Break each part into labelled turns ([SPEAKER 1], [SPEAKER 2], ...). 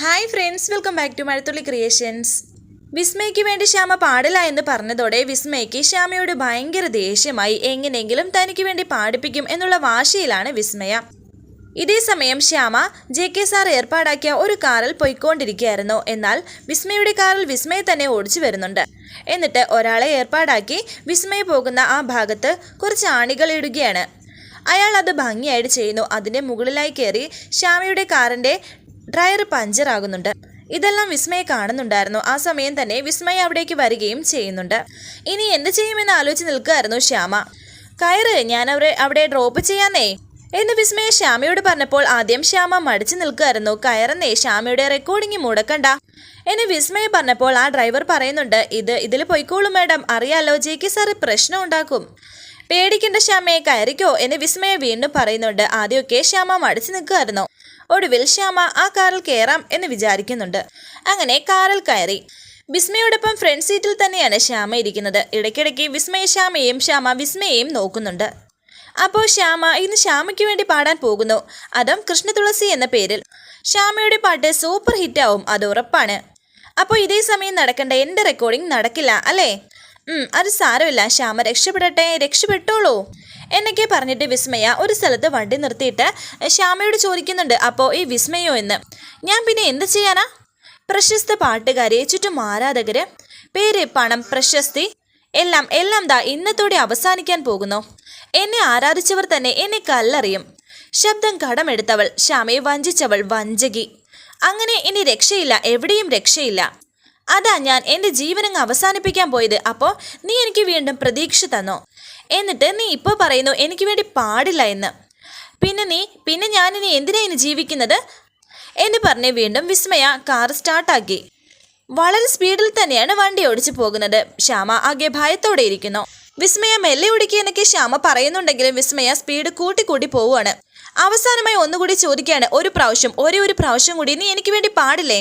[SPEAKER 1] Hi friends welcome back to Mazhathulli creations വിസ്മയ്ക്ക് വേണ്ടി ശ്യാമ പാടില്ല എന്ന് പറഞ്ഞതോടെ വിസ്മയ്ക്ക് ശ്യാമയോട് ഭയങ്കര ദേഷ്യമായി എങ്ങനെയെങ്കിലും തനിക്ക് വേണ്ടി പാടിപ്പിക്കും എന്നുള്ള വാശിയിലാണ് വിസ്മയ. ഇതേ സമയം ശ്യാമ ജെ കെ സാർ ഏർപ്പാടാക്കിയ ഒരു കാറിൽ പൊയ്ക്കൊണ്ടിരിക്കുകയായിരുന്നു. എന്നാൽ വിസ്മയുടെ കാറിൽ വിസ്മയ തന്നെ ഓടിച്ചു വരുന്നുണ്ട്. എന്നിട്ട് ഒരാളെ ഏർപ്പാടാക്കി വിസ്മയ പോകുന്ന ആ ഭാഗത്ത് കുറച്ച് ആണികൾ ഇടുകയാണ്. അയാൾ അത് ഭംഗിയായിട്ട് ചെയ്യുന്നു. അതിന്റെ മുകളിലായി കയറി ശ്യാമയുടെ കാറിന്റെ ഡ്രയർ പഞ്ചറാകുന്നുണ്ട് ഇതെല്ലാം വിസ്മയെ കാണുന്നുണ്ടായിരുന്നു. ആ സമയം തന്നെ വിസ്മയ അവിടേക്ക് വരികയും ചെയ്യുന്നുണ്ട്. ഇനി എന്ത് ചെയ്യുമെന്ന് ആലോചിച്ച് നിൽക്കുകയായിരുന്നു ശ്യാമ. കയറ് ഞാൻ അവരെ അവിടെ ഡ്രോപ്പ് ചെയ്യാന്നേ? എന്ന് വിസ്മയ ശ്യാമയോട് പറഞ്ഞപ്പോൾ ആദ്യം ശ്യാമ മടിച്ചു നിൽക്കുകയായിരുന്നു. കയറുന്നേ ശ്യാമയുടെ റെക്കോർഡിംഗ് മുടക്കണ്ട. എന്ന് വിസ്മയ പറഞ്ഞപ്പോൾ ആ ഡ്രൈവർ പറയുന്നുണ്ട് ഇത് ഇതിൽ പൊയ്ക്കോളൂ മാഡം. അറിയാലോ ജെ കെ സാറ് പ്രശ്നം ഉണ്ടാക്കും. പേടിക്കേണ്ട ശ്യാമയെ കയറിക്കോ എന്ന് വിസ്മയ വീണ്ടും പറയുന്നുണ്ട്. ആദ്യമൊക്കെ ശ്യാമ മടിച്ചു നിൽക്കുമായിരുന്നു ഒടുവിൽ ശ്യാമ ആ കാറിൽ കയറാം എന്ന് വിചാരിക്കുന്നുണ്ട്. അങ്ങനെ കാറിൽ കയറി. വിസ്മയോടൊപ്പം ഫ്രണ്ട് സീറ്റിൽ തന്നെയാണ് ശ്യാമ ഇരിക്കുന്നത്. ഇടയ്ക്കിടയ്ക്ക് വിസ്മയ ശ്യാമയെയും ശ്യാമ വിസ്മയെയും നോക്കുന്നുണ്ട്. അപ്പോൾ ശ്യാമ ഇന്ന് ശ്യാമയ്ക്ക് വേണ്ടി പാടാൻ പോകുന്നു. അതും കൃഷ്ണതുളസി എന്ന പേരിൽ. ശ്യാമയുടെ പാട്ട് സൂപ്പർ ഹിറ്റാവും അത് ഉറപ്പാണ്. അപ്പോൾ ഇതേ സമയം നടക്കേണ്ട എന്റെ റെക്കോർഡിംഗ് നടക്കില്ല അല്ലേ? അത് സാരമില്ല. ശ്യാമ രക്ഷപ്പെടട്ടെ രക്ഷപ്പെട്ടോളൂ. എന്നൊക്കെ പറഞ്ഞിട്ട് വിസ്മയ ഒരു സ്ഥലത്ത് വണ്ടി നിർത്തിയിട്ട് ശ്യാമയോട് ചോദിക്കുന്നുണ്ട് അപ്പോൾ ഈ വിസ്മയോ എന്ന്? ഞാൻ പിന്നെ എന്ത് ചെയ്യാനാ? പ്രശസ്ത പാട്ടുകാരെ ചുറ്റും ആരാധകര് പേര് പണം പ്രശസ്തി എല്ലാം എല്ലാം ദാ ഇന്നത്തോടെ അവസാനിക്കാൻ പോകുന്നു. എന്നെ ആരാധിച്ചവർ തന്നെ എന്നെ കല്ലറിയും. ശബ്ദം കടമെടുത്തവൾ ശ്യാമയെ വഞ്ചിച്ചവൾ വഞ്ചകി. അങ്ങനെ ഇനി രക്ഷയില്ല എവിടെയും രക്ഷയില്ല. അതാ ഞാൻ എന്റെ ജീവനങ്ങ് അവസാനിപ്പിക്കാൻ പോയത്. അപ്പോൾ നീ എനിക്ക് വീണ്ടും പ്രതീക്ഷ തന്നോ? എന്നിട്ട് നീ ഇപ്പോൾ പറയുന്നു എനിക്ക് വേണ്ടി പാടില്ല എന്ന്. പിന്നെ നീ പിന്നെ ഞാനിനി എന്തിനാ ഇനി ജീവിക്കുന്നത്? എന്ന് പറഞ്ഞ് വീണ്ടും വിസ്മയ കാർ സ്റ്റാർട്ടാക്കി. വളരെ സ്പീഡിൽ തന്നെയാണ് വണ്ടി ഓടിച്ചു പോകുന്നത്. ശ്യാമ ആകെ ഭയത്തോടെ ഇരിക്കുന്നു. വിസ്മയ മെല്ലെ ഓടിക്കുക എന്നൊക്കെ ശ്യാമ പറയുന്നുണ്ടെങ്കിലും വിസ്മയ സ്പീഡ് കൂട്ടി കൂട്ടി പോവുകയാണ്. അവസാനമായി ഒന്നുകൂടി ചോദിക്കുകയാണ് ഒരു പ്രാവശ്യം ഒരേ ഒരു പ്രാവശ്യം കൂടി നീ എനിക്ക് വേണ്ടി പാടില്ലേ?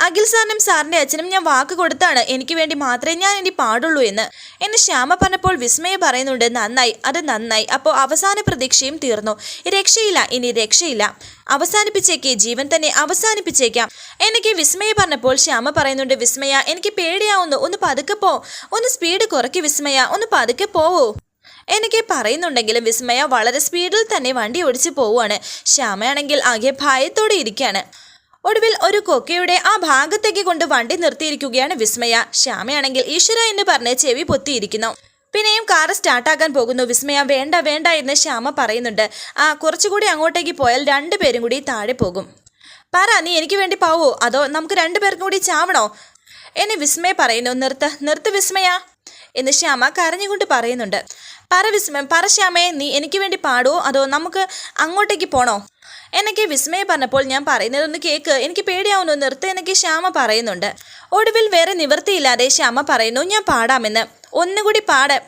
[SPEAKER 1] അഖിൽ സാറിനും സാറിന്റെ അച്ഛനും ഞാൻ വാക്ക് കൊടുത്താണ് എനിക്ക് വേണ്ടി മാത്രമേ ഞാൻ ഇനി പാടുള്ളൂ എന്ന്. എന്ന് ശ്യാമ പറഞ്ഞപ്പോൾ വിസ്മയ പറയുന്നുണ്ട് നന്നായി അത് നന്നായി. അപ്പോൾ അവസാന പ്രതീക്ഷയും തീർന്നു. രക്ഷയില്ല ഇനി രക്ഷയില്ല. അവസാനിപ്പിച്ചേക്ക് ജീവൻ തന്നെ അവസാനിപ്പിച്ചേക്കാം. എനിക്ക് വിസ്മയ പറഞ്ഞപ്പോൾ ശ്യാമ പറയുന്നുണ്ട് വിസ്മയ എനിക്ക് പേടിയാവുന്നു. ഒന്ന് പതുക്കെ പോ ഒന്ന് സ്പീഡ് കുറയ്ക്ക് വിസ്മയ ഒന്ന് പതുക്കെ പോവൂ. എനിക്ക് പറയുന്നുണ്ടെങ്കിലും വിസ്മയ വളരെ സ്പീഡിൽ തന്നെ വണ്ടി ഓടിച്ച് പോവുകയാണ്. ശ്യാമയാണെങ്കിൽ ആകെ ഭയത്തോടെ ഇരിക്കുകയാണ്. ഒടുവിൽ ഒരു കൊക്കയുടെ ആ ഭാഗത്തേക്ക് കൊണ്ട് വണ്ടി നിർത്തിയിരിക്കുകയാണ് വിസ്മയ. ശ്യാമയാണെങ്കിൽ ഈശ്വര എന്ന് പറഞ്ഞ് ചെവി പൊത്തിയിരിക്കുന്നു. പിന്നെയും കാർ സ്റ്റാർട്ടാക്കാൻ പോകുന്നു. വിസ്മയ വേണ്ട വേണ്ട എന്ന് ശ്യാമ പറയുന്നുണ്ട്. ആ കുറച്ചുകൂടി അങ്ങോട്ടേക്ക് പോയാൽ രണ്ടുപേരും കൂടി താഴെ പോകും. പറ നീ എനിക്ക് വേണ്ടി പാവോ? അതോ നമുക്ക് രണ്ടുപേർക്കും കൂടി ചാവണോ? എന്നെ വിസ്മയ പറയുന്നു. നിർത്ത് നിർത്ത് വിസ്മയ എന്ന് ശ്യാമ കരഞ്ഞുകൊണ്ട് പറയുന്നുണ്ട്. പറ വിസ്മയം പറ ശ്യാമേ നീ എനിക്ക് വേണ്ടി പാടുവോ? അതോ നമുക്ക് അങ്ങോട്ടേക്ക് പോണോ? എന്നൊക്കെ വിസ്മയ പറഞ്ഞപ്പോൾ ഞാൻ പറയുന്നതൊന്ന് കേക്ക്. എനിക്ക് പേടിയാവുന്നു നിർത്ത് എനിക്ക് ശ്യാമ പറയുന്നുണ്ട്. ഒടുവിൽ വേറെ നിവൃത്തിയില്ലാതെ ശ്യാമ പറയുന്നു ഞാൻ പാടാമെന്ന്. ഒന്നുകൂടി പാട.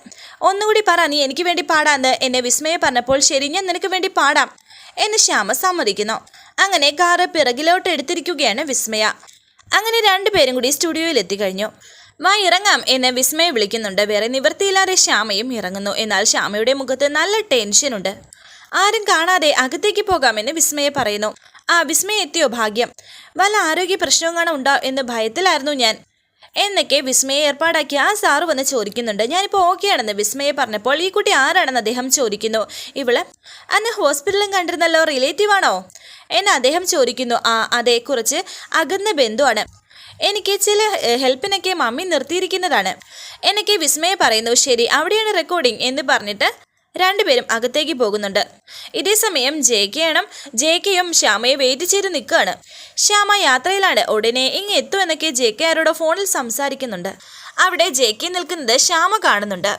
[SPEAKER 1] ഒന്നുകൂടി പറ നീ എനിക്ക് വേണ്ടി പാടാന്ന്. എന്നെ വിസ്മയ പറഞ്ഞപ്പോൾ ശരി ഞാൻ നിനക്ക് വേണ്ടി പാടാം. എന്ന് ശ്യാമ സമ്മതിക്കുന്നു. അങ്ങനെ കാറ് പിറകിലോട്ട് എടുത്തിരിക്കുകയാണ് വിസ്മയ. അങ്ങനെ രണ്ടുപേരും കൂടി സ്റ്റുഡിയോയിൽ എത്തിക്കഴിഞ്ഞു വാ ഇറങ്ങാം എന്ന് വിസ്മയ വിളിക്കുന്നുണ്ട്. വേറെ നിവൃത്തിയില്ലാതെ ശ്യാമയും ഇറങ്ങുന്നു. എന്നാൽ ശ്യാമയുടെ മുഖത്ത് നല്ല ടെൻഷനുണ്ട് ആരും കാണാതെ അകത്തേക്ക് പോകാമെന്ന് വിസ്മയെ പറയുന്നു. ആ വിസ്മയ എത്തിയോ ഭാഗ്യം? വല്ല ആരോഗ്യ പ്രശ്നവും ഉണ്ടോ എന്ന് ഭയത്തിലായിരുന്നു ഞാൻ. എന്നൊക്കെ വിസ്മയെ ഏർപ്പാടാക്കി ആ സാറ് വന്ന് ചോദിക്കുന്നുണ്ട്. ഞാനിപ്പോൾ ഓക്കെ ആണെന്ന് വിസ്മയെ പറഞ്ഞപ്പോൾ ഈ കുട്ടി ആരാണെന്ന് അദ്ദേഹം ചോദിക്കുന്നു. ഇവൾ അന്ന് ഹോസ്പിറ്റലും കണ്ടിരുന്നല്ലോ റിലേറ്റീവാണോ? എന്ന് അദ്ദേഹം ചോദിക്കുന്നു. ആ അതെ കുറച്ച് അകന്ന ബന്ധുവാണ്. എനിക്ക് ചില ഹെൽപ്പിനൊക്കെ മമ്മി നിർത്തിയിരിക്കുന്നതാണ്. എനിക്ക് വിസ്മയ പറയുന്നു ശരി അവിടെയാണ് റെക്കോർഡിംഗ് എന്ന് പറഞ്ഞിട്ട് രണ്ടുപേരും അകത്തേക്ക് പോകുന്നുണ്ട്. ഇതേ സമയം ജെ കെയാണ് ജെ കെയും ശ്യാമയെ വെയിറ്റ് ചെയ്ത് നിൽക്കുകയാണ്. ശ്യാമ യാത്രയിലാണ്. ഉടനെ ഇങ്ങ് എത്തുമെന്നൊക്കെ ജെ കെ ആരോട് ഫോണിൽ സംസാരിക്കുന്നുണ്ട്. അവിടെ ജെ കെ നിൽക്കുന്നത് ശ്യാമ കാണുന്നുണ്ട്.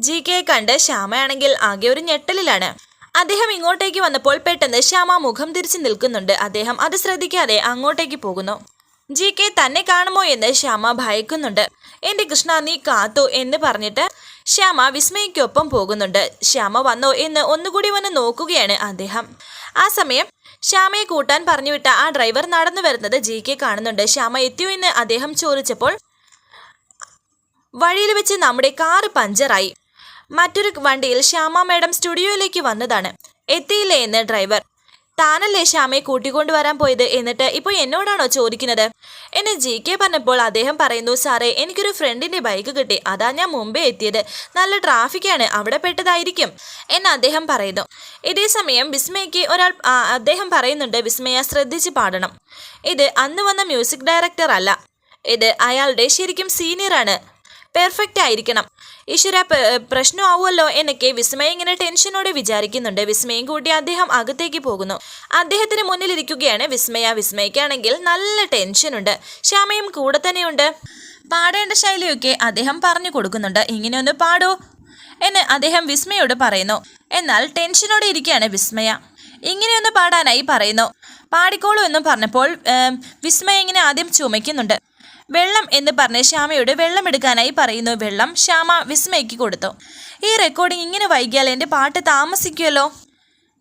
[SPEAKER 1] ജി കെ കണ്ട് ശ്യാമയാണെങ്കിൽ ആകെ ഒരു ഞെട്ടലിലാണ്. അദ്ദേഹം ഇങ്ങോട്ടേക്ക് വന്നപ്പോൾ പെട്ടെന്ന് ശ്യാമ മുഖം തിരിച്ചു നിൽക്കുന്നുണ്ട്. അദ്ദേഹം അത് ശ്രദ്ധിക്കാതെ അങ്ങോട്ടേക്ക് പോകുന്നു. ജി കെ തന്നെ കാണുമോ എന്ന് ശ്യാമ ഭയക്കുന്നുണ്ട്. എന്റെ കൃഷ്ണ നീ കാത്തു? എന്ന് പറഞ്ഞിട്ട് ശ്യാമ വിസ്മയ്ക്കൊപ്പം പോകുന്നുണ്ട്. ശ്യാമ വന്നോ എന്ന് ഒന്നുകൂടി വന്ന് നോക്കുകയാണ് അദ്ദേഹം. ആ സമയം ശ്യാമയെ കൂട്ടാൻ പറഞ്ഞുവിട്ട ആ ഡ്രൈവർ നടന്നു വരുന്നത് ജി കെ കാണുന്നുണ്ട്. ശ്യാമ എത്തിയോ എന്ന് അദ്ദേഹം ചോദിച്ചപ്പോൾ വഴിയിൽ വെച്ച് നമ്മുടെ കാറ് പഞ്ചറായി. മറ്റൊരു വണ്ടിയിൽ ശ്യാമ മാഡം സ്റ്റുഡിയോയിലേക്ക് വന്നതാണ്. എത്തിയില്ലേ? എന്ന് ഡ്രൈവർ താനല്ലേ ശ്യാമയെ കൂട്ടിക്കൊണ്ടുവരാൻ പോയത് എന്നിട്ട് ഇപ്പൊ എന്നോടാണോ ചോദിക്കുന്നത്? എന്നെ ജി കെ പറഞ്ഞപ്പോൾ അദ്ദേഹം പറയുന്നു സാറേ എനിക്കൊരു ഫ്രണ്ടിന്റെ ബൈക്ക് കിട്ടി. അതാ ഞാൻ മുമ്പേ എത്തിയത്. നല്ല ട്രാഫിക്കാണ് അവിടെ പെട്ടതായിരിക്കും. എന്ന് അദ്ദേഹം പറയുന്നു. ഇതേ സമയം വിസ്മയ്ക്ക് ഒരാൾ അദ്ദേഹം പറയുന്നുണ്ട് വിസ്മയ ശ്രദ്ധിച്ച് പാടണം. ഇത് അന്ന് വന്ന മ്യൂസിക് ഡയറക്ടർ അല്ല. ഇത് അയാളുടെ ശരിക്കും സീനിയറാണ് പെർഫെക്റ്റ് ആയിരിക്കണം. ഈശ്വര പ്രശ്നമാവുമല്ലോ എന്നൊക്കെ വിസ്മയ ഇങ്ങനെ ടെൻഷനോടെ വിചാരിക്കുന്നുണ്ട്. വിസ്മയം കൂട്ടി അദ്ദേഹം അകത്തേക്ക് പോകുന്നു. അദ്ദേഹത്തിന് മുന്നിലിരിക്കുകയാണ് വിസ്മയ. വിസ്മയക്കാണെങ്കിൽ നല്ല ടെൻഷനുണ്ട്. ശ്യാമയും കൂടെ തന്നെയുണ്ട്. പാടേണ്ട ശൈലിയൊക്കെ അദ്ദേഹം പറഞ്ഞു കൊടുക്കുന്നുണ്ട്. ഇങ്ങനെയൊന്ന് പാടൂ എന്ന് അദ്ദേഹം വിസ്മയോട് പറയുന്നു. എന്നാൽ ടെൻഷനോടെ ഇരിക്കുകയാണ് വിസ്മയ. ഇങ്ങനെയൊന്ന് പാടാനായി പറയുന്നു. പാടിക്കോളൂ എന്ന് പറഞ്ഞപ്പോൾ വിസ്മയ ഇങ്ങനെ ആദ്യം ചുമയ്ക്കുന്നുണ്ട്. വെള്ളം എന്ന് പറഞ്ഞ് ശ്യാമയോട് വെള്ളം എടുക്കാനായി പറയുന്നു. വെള്ളം ശ്യാമ വിസ്മയ്ക്ക് കൊടുത്തു. ഈ റെക്കോർഡിംഗ് ഇങ്ങനെ വൈകിയാൽ എന്റെ പാട്ട് താമസിക്കുമല്ലോ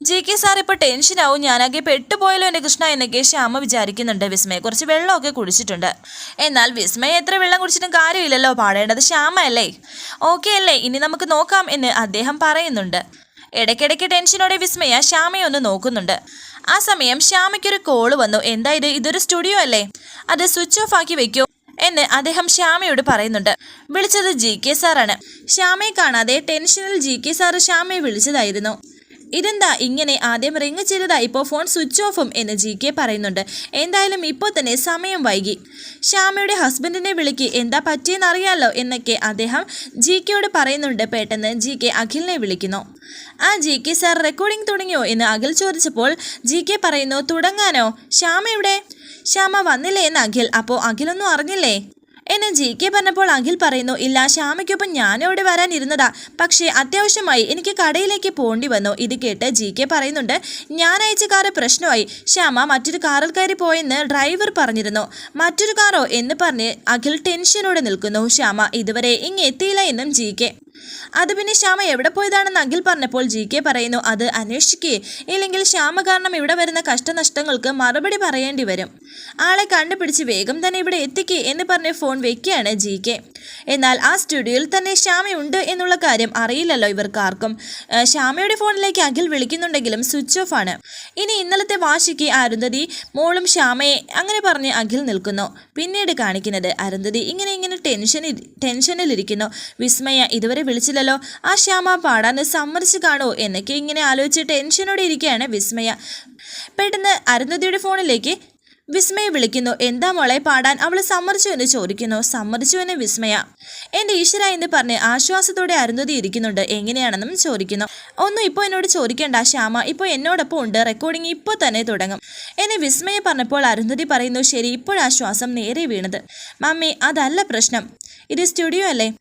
[SPEAKER 1] ജി കെ സാർ ഇപ്പോൾ ടെൻഷനാവും ഞാനാകെ പെട്ടുപോയല്ലോ എന്റെ കൃഷ്ണ എന്നൊക്കെ ശ്യാമ വിചാരിക്കുന്നുണ്ട്. വിസ്മയെ കുറച്ച് വെള്ളമൊക്കെ കുടിച്ചിട്ടുണ്ട്. എന്നാൽ വിസ്മയ എത്ര വെള്ളം കുടിച്ചിട്ടും കാര്യമില്ലല്ലോ. പാടേണ്ടത് ശ്യാമ അല്ലേ? ഓക്കെ അല്ലേ? ഇനി നമുക്ക് നോക്കാം എന്ന് അദ്ദേഹം പറയുന്നുണ്ട്. ഇടയ്ക്കിടയ്ക്ക് ടെൻഷനോടെ വിസ്മയ ശ്യാമയെ ഒന്ന് നോക്കുന്നുണ്ട്. ആ സമയം ശ്യാമയ്ക്കൊരു കോൾ വന്നു. എന്താ ഇത്? ഇതൊരു സ്റ്റുഡിയോ അല്ലേ? അത് സ്വിച്ച് ഓഫ് ആക്കി വെക്കൂ. എന്ന് അദ്ദേഹം ശ്യാമയോട് പറയുന്നുണ്ട്. വിളിച്ചത് ജി കെ സാറാണ്. ശ്യാമയെ കാണാതെ ടെൻഷനിൽ ജി കെ സാറ് ശ്യാമയെ വിളിച്ചതായിരുന്നു. ഇതെന്താ? ഇങ്ങനെ ആദ്യം റിങ് ചെയ്തതാ. ഇപ്പോൾ ഫോൺ സ്വിച്ച് ഓഫും എന്ന് ജി കെ പറയുന്നുണ്ട്. എന്തായാലും ഇപ്പോൾ തന്നെ സമയം വൈകി. ശ്യാമയുടെ ഹസ്ബൻഡിനെ വിളിക്ക്. എന്താ പറ്റിയെന്ന് പറ്റിയെന്നറിയാലോ എന്നൊക്കെ അദ്ദേഹം ജി കെയോട് പറയുന്നുണ്ട്. പെട്ടെന്ന് ജി കെ അഖിലിനെ വിളിക്കുന്നു. ആ ജി കെ സാർ റെക്കോർഡിംഗ് തുടങ്ങിയോ? എന്ന് അഖിൽ ചോദിച്ചപ്പോൾ ജി കെ പറയുന്നു തുടങ്ങാനോ? ശ്യാമ എവിടെ? ശ്യാമ വന്നില്ലേ? എന്ന് അഖിൽ. അപ്പോൾ അഖിലൊന്നും അറിഞ്ഞില്ലേ? എന്നെ ജി കെ പറഞ്ഞപ്പോൾ അഖിൽ പറയുന്നു ഇല്ല ശ്യാമയ്ക്കൊപ്പം ഞാനും അവിടെ വരാനിരുന്നതാ. പക്ഷേ അത്യാവശ്യമായി എനിക്ക് കടയിലേക്ക് പോണ്ടി വന്നു. ഇത് കേട്ട് ജി കെ പറയുന്നുണ്ട് ഞാൻ അയച്ച കാറ് പ്രശ്നമായി. ശ്യാമ മറ്റൊരു കാറിൽ കയറി പോയെന്ന് ഡ്രൈവർ പറഞ്ഞിരുന്നു. മറ്റൊരു കാറോ? എന്ന് പറഞ്ഞ് അഖിൽ ടെൻഷനോടെ നിൽക്കുന്നു. ശ്യാമ ഇതുവരെ ഇങ്ങെത്തിയില്ല എന്നും ജി കെ അത് പിന്നെ ശ്യാമ എവിടെ പോയതാണെന്ന് അഖിൽ പറഞ്ഞപ്പോൾ ജി കെ പറയുന്നു അത് അന്വേഷിക്കേ. ഇല്ലെങ്കിൽ ശ്യാമ കാരണം ഇവിടെ വരുന്ന കഷ്ടനഷ്ടങ്ങൾക്ക് മറുപടി പറയേണ്ടി വരും. ആളെ കണ്ടുപിടിച്ച് വേഗം തന്നെ ഇവിടെ എത്തിക്കേ എന്ന് പറഞ്ഞ് ഫോൺ വെക്കുകയാണ് ജി കെ. എന്നാൽ ആ സ്റ്റുഡിയോയിൽ തന്നെ ശ്യാമയുണ്ട് എന്നുള്ള കാര്യം അറിയില്ലല്ലോ ഇവർക്കാർക്കും. ശ്യാമയുടെ ഫോണിലേക്ക് അഖിൽ വിളിക്കുന്നുണ്ടെങ്കിലും സ്വിച്ച് ഓഫ് ആണ്. ഇനി ഇന്നലത്തെ വാശിക്ക് അരുന്ധതി മോളും ശ്യാമയെ അങ്ങനെ പറഞ്ഞ് അഖിൽ നിൽക്കുന്നു. പിന്നീട് കാണിക്കുന്നത് അരുന്ധതി ഇങ്ങനെ ഇങ്ങനെ ടെൻഷനിൽ ടെൻഷനിലിരിക്കുന്നു. വിസ്മയ ഇതുവരെ വിളിച്ചില്ലല്ലോ. ആ ശ്യാമ പാടാൻ സമ്മതിച്ചു കാണോ എന്നൊക്കെ ഇങ്ങനെ ആലോചിച്ച് ടെൻഷനോടെ ഇരിക്കുകയാണ് വിസ്മയ. പെട്ടെന്ന് അരുന്ധതിയുടെ ഫോണിലേക്ക് വിസ്മയ വിളിക്കുന്നു. എന്താ മോളെ പാടാൻ? അവൾ സമ്മതിച്ചു എന്ന് ചോദിക്കുന്നു. സമ്മതിച്ചു എന്ന് വിസ്മയ. എന്റെ ഈശ്വര എന്ന് പറഞ്ഞ് ആശ്വാസത്തോടെ അരുന്ധതി ഇരിക്കുന്നുണ്ട്. എങ്ങനെയാണെന്നും ചോദിക്കുന്നു. ഒന്നും ഇപ്പോൾ എന്നോട് ചോദിക്കേണ്ട ശ്യാമ. ഇപ്പോൾ എന്നോടൊപ്പം ഉണ്ട്. റെക്കോർഡിംഗ് ഇപ്പോൾ തന്നെ തുടങ്ങും. എന്നെ വിസ്മയ പറഞ്ഞപ്പോൾ അരുന്ധതി പറയുന്നു ശരി ഇപ്പോഴാശ്വാസം നേരെ വീണത്. മമ്മി അതല്ല പ്രശ്നം. ഇത് സ്റ്റുഡിയോ അല്ലേ?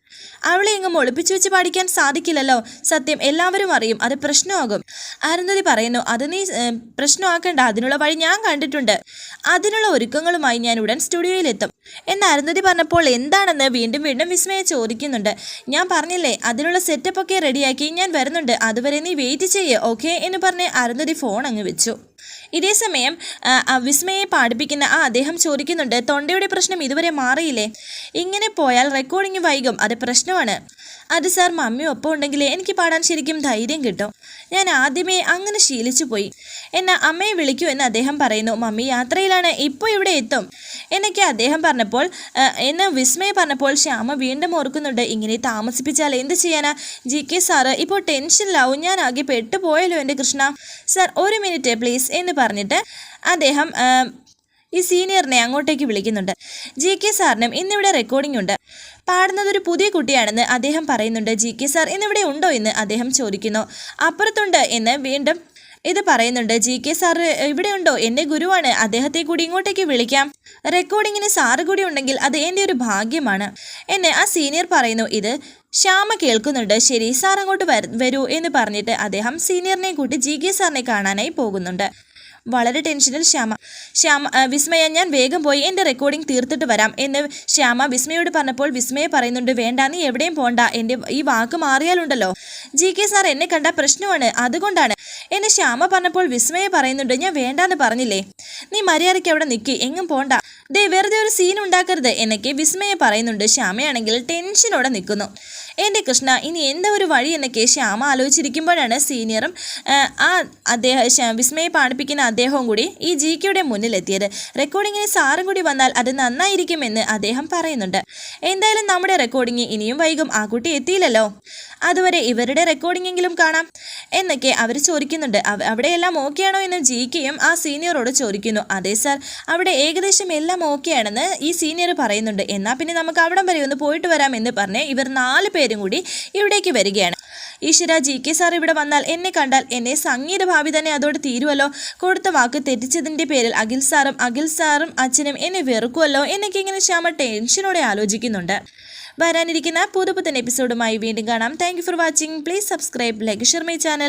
[SPEAKER 1] അവളെ ഇങ്ങ് ഒളിപ്പിച്ചു വെച്ച് പാടിക്കാൻ സാധിക്കില്ലല്ലോ. സത്യം എല്ലാവരും അറിയും. അത് പ്രശ്നമാകും. അരുന്ധതി പറയുന്നു അത് നീ പ്രശ്നമാക്കണ്ട. അതിനുള്ള വഴി ഞാൻ കണ്ടിട്ടുണ്ട്. അതിനുള്ള ഒരുക്കങ്ങളുമായി ഞാൻ ഉടൻ സ്റ്റുഡിയോയിലെത്തും. എന്ന് അരുന്ധതി പറഞ്ഞപ്പോൾ എന്താണെന്ന് വീണ്ടും വീണ്ടും വിസ്മയ ചോദിക്കുന്നുണ്ട്. ഞാൻ പറഞ്ഞില്ലേ അതിനുള്ള സെറ്റപ്പ് ഒക്കെ റെഡിയാക്കി ഞാൻ വരുന്നുണ്ട്. അതുവരെ നീ വെയിറ്റ് ചെയ്യ് ഓക്കെ? എന്ന് പറഞ്ഞ് അരുന്ധതി ഫോൺ അങ്ങ് വെച്ചു. ഇതേ സമയം വിസ്മയെ പാടിപ്പിക്കുന്ന ആ അദ്ദേഹം ചോദിക്കുന്നുണ്ട് തൊണ്ടയുടെ പ്രശ്നം ഇതുവരെ മാറിയില്ലേ? ഇങ്ങനെ പോയാൽ റെക്കോർഡിംഗ് വൈകും അത് പ്രശ്നമാണ്. അത് സാർ മമ്മി ഒപ്പം ഉണ്ടെങ്കിൽ എനിക്ക് പാടാൻ ശരിക്കും ധൈര്യം കിട്ടും. ഞാൻ ആദ്യമേ അങ്ങനെ ശീലിച്ചു പോയി. എന്നെ അമ്മയെ വിളിക്കൂ എന്ന് അദ്ദേഹം പറയുന്നു. മമ്മി യാത്രയിലാണ്. ഇപ്പോൾ ഇവിടെ എത്തും. എന്നൊക്കെ അദ്ദേഹം പറഞ്ഞപ്പോൾ എന്നെ വിസ്മയ പറഞ്ഞപ്പോൾ ശ്യാമ വീണ്ടും ഓർക്കുന്നുണ്ട്. ഇങ്ങനെ താമസിപ്പിച്ചാൽ എന്ത് ചെയ്യാനാ? ജി കെ സാറ് ഇപ്പോൾ ടെൻഷനിലാവും. ഞാൻ ആകെ പെട്ടുപോയല്ലോ എന്റെ കൃഷ്ണ. സാർ ഒരു മിനിറ്റ് പ്ലീസ് എന്ന് പറഞ്ഞിട്ട് അദ്ദേഹം ഈ സീനിയറിനെ അങ്ങോട്ടേക്ക് വിളിക്കുന്നുണ്ട്. ജി കെ സാറിനും ഇന്നിവിടെ റെക്കോർഡിംഗ് ഉണ്ട്. പാടുന്നത് ഒരു പുതിയ കുട്ടിയാണെന്ന് അദ്ദേഹം പറയുന്നുണ്ട്. ജി കെ സാർ ഇന്നിവിടെ ഉണ്ടോ? എന്ന് അദ്ദേഹം ചോദിക്കുന്നു. അപ്പുറത്തുണ്ട് എന്ന് വീണ്ടും ഇത് പറയുന്നുണ്ട്. ജി കെ സാർ ഇവിടെ ഉണ്ടോ? എന്റെ ഗുരുവാണ്. അദ്ദേഹത്തെ കൂടി ഇങ്ങോട്ടേക്ക് വിളിക്കാം. റെക്കോർഡിങ്ങിന് സാറ് കൂടി ഉണ്ടെങ്കിൽ അത് എന്റെ ഒരു ഭാഗ്യമാണ്. എന്നെ ആ സീനിയർ പറയുന്നു. ഇത് ശ്യാമ കേൾക്കുന്നുണ്ട്. ശരി സാർ അങ്ങോട്ട് വരൂ എന്ന് പറഞ്ഞിട്ട് അദ്ദേഹം സീനിയറിനെ കൂട്ടി ജി കെ സാറിനെ കാണാനായി പോകുന്നുണ്ട്. വളരെ ടെൻഷനിൽ ശ്യാമ. ശ്യാമ വിസ്മയ ഞാൻ വേഗം പോയി എന്റെ റെക്കോർഡിംഗ് തീർത്തിട്ട് വരാം എന്ന് ശ്യാമ വിസ്മയോട് പറഞ്ഞപ്പോൾ വിസ്മയ പറയുന്നുണ്ട് വേണ്ട നീ എവിടെയും പോണ്ട എന്റെ ഈ വാക്ക് മാറിയാലുണ്ടല്ലോ. ജി കെ സാർ എന്നെ കണ്ട പ്രശ്നമാണ് അതുകൊണ്ടാണ്. എന്നെ ശ്യാമ പറഞ്ഞപ്പോൾ വിസ്മയ പറയുന്നുണ്ട് ഞാൻ വേണ്ടാന്ന് പറഞ്ഞില്ലേ. നീ മര്യാദയ്ക്ക് അവിടെ നിൽക്കി എങ്ങും പോണ്ട. ദേ വെറുതെ ഒരു സീൻ ഉണ്ടാക്കരുത് എന്നൊക്കെ വിസ്മയ പറയുന്നുണ്ട്. ശ്യാമയാണെങ്കിൽ ടെൻഷനോടെ നിൽക്കുന്നു. എന്റെ കൃഷ്ണ ഇനി എന്താ ഒരു വഴി എന്നൊക്കെ ശ്യാമ ആലോചിച്ചിരിക്കുമ്പോഴാണ് സീനിയറും ആ, അദ്ദേഹം വിസ്മയെ പാടിപ്പിക്കുന്ന അദ്ദേഹവും കൂടി ഈ ജി കെയുടെ മുന്നിലെത്തിയത്. റെക്കോർഡിങ്ങിന് സാറും കൂടി വന്നാൽ അത് നന്നായിരിക്കുമെന്ന് അദ്ദേഹം പറയുന്നുണ്ട്. എന്തായാലും നമ്മുടെ റെക്കോർഡിങ് ഇനിയും വൈകും. ആ കുട്ടി എത്തിയില്ലല്ലോ. അതുവരെ ഇവരുടെ റെക്കോർഡിങ്ങെങ്കിലും കാണാം എന്നൊക്കെ അവർ ചോദിക്കുന്നുണ്ട്. അവ- അവിടെയെല്ലാം ഓക്കെയാണോ എന്ന് ജി കെയും ആ സീനിയറോട് ചോദിക്കുന്നു. അതെ സാർ അവിടെ ഏകദേശം എല്ലാം ഓക്കെയാണെന്ന് ഈ സീനിയർ പറയുന്നുണ്ട്. എന്നാൽ പിന്നെ നമുക്ക് അവിടം വരെ ഒന്ന് പോയിട്ട് വരാം എന്ന് പറഞ്ഞ് ഇവർ നാല് പേരും കൂടി ഇവിടേക്ക് വരികയാണ്. ഈശ്വര ജി കെ സാർ ഇവിടെ വന്നാൽ എന്നെ കണ്ടാൽ എന്നെ സംഗീത ഭാവി തന്നെ അതോടെ തീരുവല്ലോ. കൊടുത്ത വാക്ക് തെറ്റിച്ചതിന്റെ പേരിൽ അഖിൽ സാറും അഖിൽ സാറും അച്ഛനും എന്നെ വെറുക്കുമല്ലോ എന്നൊക്കെ ഇങ്ങനെ ശ്യാമ ടെൻഷനോടെ ആലോചിക്കുന്നുണ്ട്. വരാനിരിക്കുന്ന പുതു പുത്തൻ എപ്പിസോഡുമായി വീണ്ടും കാണാം. Thank for watching please subscribe like share my channel